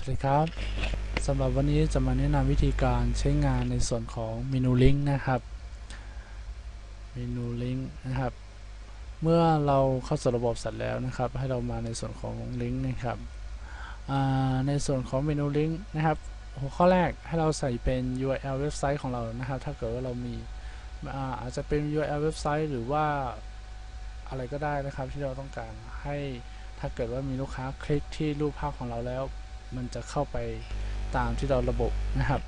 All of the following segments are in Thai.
สวัสดีครับสำหรับวันนี้จะมาแนะนำวิธีการใช้งานในส่วนของเมนูลิงก์นะครับเมนูลิงก์นะครับ เมื่อเราเข้าสู่ระบบเสร็จแล้วนะครับ ให้เรามาในส่วนของลิงก์นะครับในส่วนของเมนูลิงก์นะครับ หัวข้อแรกให้เราใส่เป็น URL เว็บไซต์ของเรานะครับ ถ้าเกิดว่าเรามีอาอาจจะเป็น URL เว็บไซต์หรือว่าอะไรก็ได้นะครับที่เราต้องการให้ถ้าเกิดว่ามีลูกค้าคลิกที่รูปภาพของเราแล้ว มันจะเข้าไปตามที่เราระบบนะครับ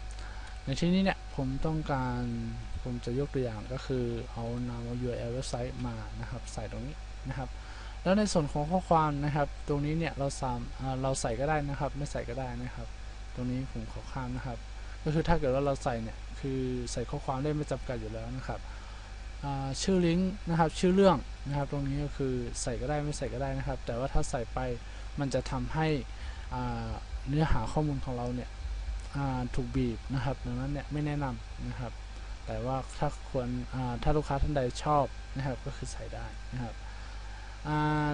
ในที่นี้เนี่ยผมต้องการผมจะยกตัวอย่างก็คือเอานาม URL เว็บไซต์มานะครับใส่ตรงนี้นะครับ แล้วในส่วนของข้อความนะครับ ตรงนี้เนี่ยเราสามเราใส่ก็ได้นะครับ ไม่ใส่ก็ได้นะครับ ตรงนี้ผมขอข้ามนะครับ ก็คือถ้าเกิดว่าเราใส่เนี่ยคือใส่ข้อความได้ไม่จำกัดอยู่แล้วนะครับชื่อลิงก์นะครับชื่อเรื่องนะครับ ตรงนี้ก็คือใส่ก็ได้ไม่ใส่ก็ได้นะครับ แต่ว่าถ้าใส่ไปมันจะทำให้ เนื้อหาข้อมูลของเราเนี่ยถูกบีบนะครับ ดังนั้นเนี่ยไม่แนะนำนะครับ แต่ว่าถ้าควรถ้าลูกค้าท่านใดชอบนะครับก็คือใส่ได้นะครับ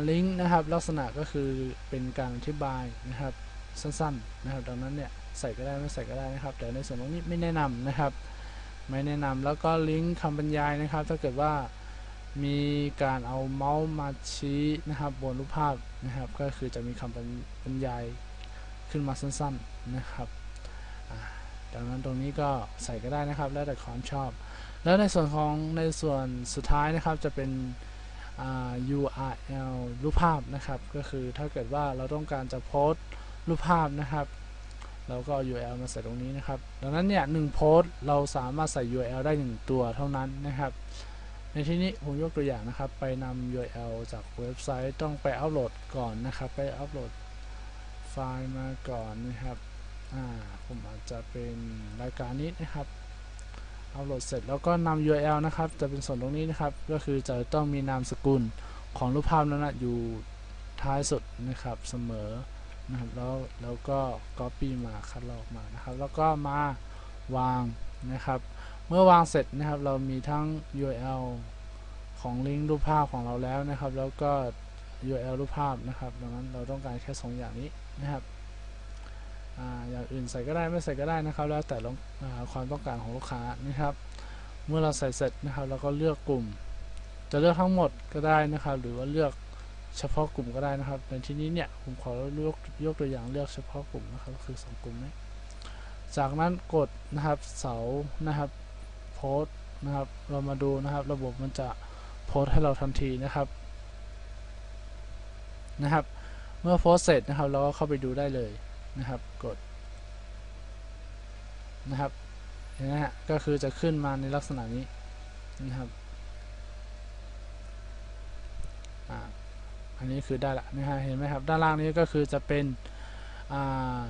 ลิงก์นะครับลักษณะก็คือเป็นการอธิบายนะครับสั้นๆนะครับ ดังนั้นเนี่ยใส่ก็ได้ไม่ใส่ก็ได้นะครับ แต่ในส่วนตรงนี้ไม่แนะนำนะครับ ไม่แนะนำแล้วก็ลิงก์คำบรรยายนะครับ ถ้าเกิดว่ามีการเอาเมาส์มาชี้นะครับบนรูปภาพนะครับ ก็คือจะมีคำบรรยาย ขึ้นมาสั้นๆนะครับดังนั้นตรงนี้ก็ใส่ก็ได้นะครับ แล้วแต่ความชอบ แล้วในส่วนของในส่วนสุดท้ายนะครับจะเป็น URL รูปภาพนะครับ ก็คือถ้าเกิดว่าเราต้องการจะโพสต์รูปภาพนะครับเราก็ URL มาใส่ตรงนี้นะครับ ดังนั้นเนี่ยหนึ่งโพสต์เราสามารถใส่ URL ได้ 1 ตัวเท่านั้นนะครับ ในที่นี้ผมยกตัวอย่างนะครับ ไปนำ URL จากเว็บไซต์ต้องไปอัปโหลดก่อนนะครับ ไปอัปโหลด ไฟล์มาก่อนนะครับอ่าผมอาจจะเป็นรายการนี้นะครับอัปโหลดเสร็จแล้วก็นำ URL นะครับ จะเป็นส่วนตรงนี้นะครับ ก็คือจะต้องมีนามสกุลของรูปภาพนั้นนะอยู่ท้ายสุดนะครับเสมอนะครับแล้วแล้วก็ Copy มาคัดลอกมานะครับ แล้วก็มาวางนะครับ เมื่อวางเสร็จนะครับ เรามีทั้ง URL ของลิงก์รูปภาพของเราแล้วนะครับ แล้วก็ URL รูปภาพนะครับ ดังนั้นเราต้องการแค่ 2 อย่างนี้นะครับอย่างอื่นใส่ก็ได้ไม่ใส่ก็ได้นะครับ แล้วแต่ความต้องการของลูกค้านะครับ เมื่อเราใส่เสร็จนะครับเราก็เลือกกลุ่ม จะเลือกทั้งหมดก็ได้นะครับ หรือว่าเลือกเฉพาะกลุ่มก็ได้นะครับ ในที่นี้เนี่ยผมขอเลือกยกตัวอย่างเลือกเฉพาะกลุ่มนะครับก็คือ 2 กลุ่มนี้จากนั้นกดนะครับเสานะครับโพสนะครับ เรามาดูนะครับ ระบบมันจะโพสให้เราทันทีนะครับ นะครับ เมื่อโพสเสร็จนะครับเราก็เข้าไปดูได้เลยนะครับ กดนะครับเห็นไหมฮะก็คือจะขึ้นมาในลักษณะนี้นะครับอ่าอันนี้คือได้ละนะฮะเห็นไหมครับ ด้านล่างนี้ก็คือจะเป็นอ่า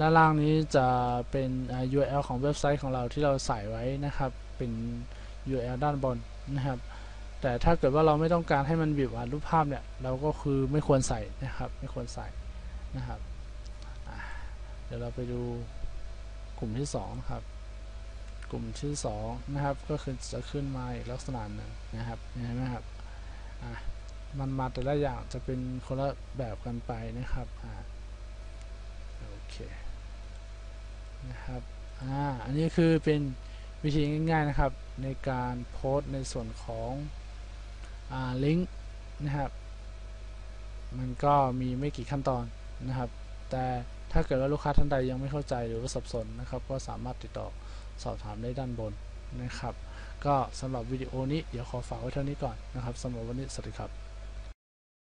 ด้านล่างนี้จะเป็น URL ของเว็บไซต์ของเราที่เราใส่ไว้นะครับ เป็น URL ด้านบนนะครับ แต่ถ้าเกิดว่าเราไม่ต้องการให้มันบีบอ่านรูปภาพเนี่ย เราก็คือไม่ควรใส่นะครับ ไม่ควรใส่นะครับ เดี๋ยวเราไปดูกลุ่มที่2ครับ กลุ่มที่2นะครับ ก็คือจะขึ้นมาอีกลักษณะหนึ่งนะครับเห็นไหมครับมันมาแต่ละอย่างจะเป็นคนละแบบกันไปนะครับอ่าโอเคนะครับอ่าอันนี้คือเป็นวิธีง่ายๆนะครับ ในการโพสต์ในส่วนของ ลิงก์นะครับ มันก็มีไม่กี่ขั้นตอนนะครับ แต่ถ้าเกิดว่าลูกค้าท่านใดยังไม่เข้าใจหรือว่าสับสนนะครับ ก็สามารถติดต่อสอบถามได้ด้านบนนะครับ ก็สำหรับวิดีโอนี้เดี๋ยวขอฝากไว้เท่านี้ก่อนนะครับสำหรับวันนี้สวัสดีครับ